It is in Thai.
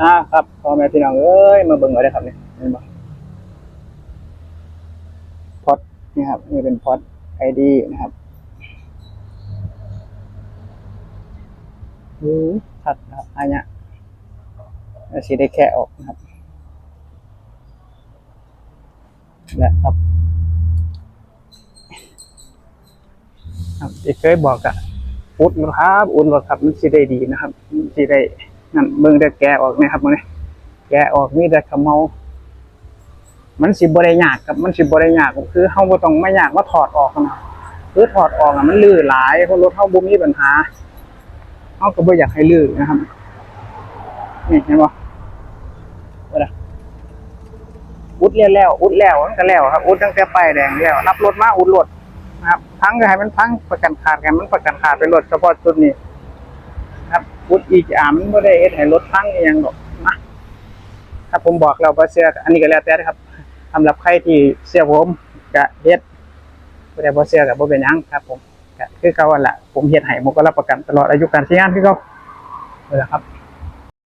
อ่าครับพ่อแม่พี่น้องเอ้ยมาเบิ่งเอาได้ครับเนี่ยเห็นบ่พอดนี่ครับ นี่เป็นพอดไอดีนะครับอือชัดนะครับอันเนี้ยสีได้แค่ออกนะครับและครับครับที่เคยบอกอะอุดนะครับ อุดรถครับ มันสิได้ดีนะครับ มันสิได้ นั่นเบิ่งได้แกะออกนะครับมื้อนี้แกะออกมีแต่ขมเมามันสิบ่ได้ยากครับมันสิบ่ได้ยากก็คือเฮาบ่ต้องไมายากว่าถอดออกนะคือถอดออกอะมันลื่นหลายเพราะรถเฮาบ่มีปัญหาเฮาก็บ่อยากให้ลื่นนะครับนี่เห็นบ่ว่าล่ะอุดแล้วแล้ว อุดแล้วมันก็แล้วครับ อุดตั้งแต่ป้ายแดงแล้วรับรถมาอุดรถนะครับพังก็ให้มันพังประกันขาดกันมันประกันขาดเป็นรถเฉพาะชุดนี้ ครับพุทธอีกอามันไม่ได้เฮ็ดให้รถพังอหยังหรอกนะครับผมบอกเราว่าเสื้ออันนี้ก็แล้วแต่ครับสำหรับใครที่เสื้อผมก็เฮ็ดบ่ได้บ่เสื้อกับบ่เป็นหยังครับ ผมก็คือเก่าหั่นละผมเฮ็ดให้ผมก็รับประกันตลอดอายุการใช้งานคือเขาเหลยครับ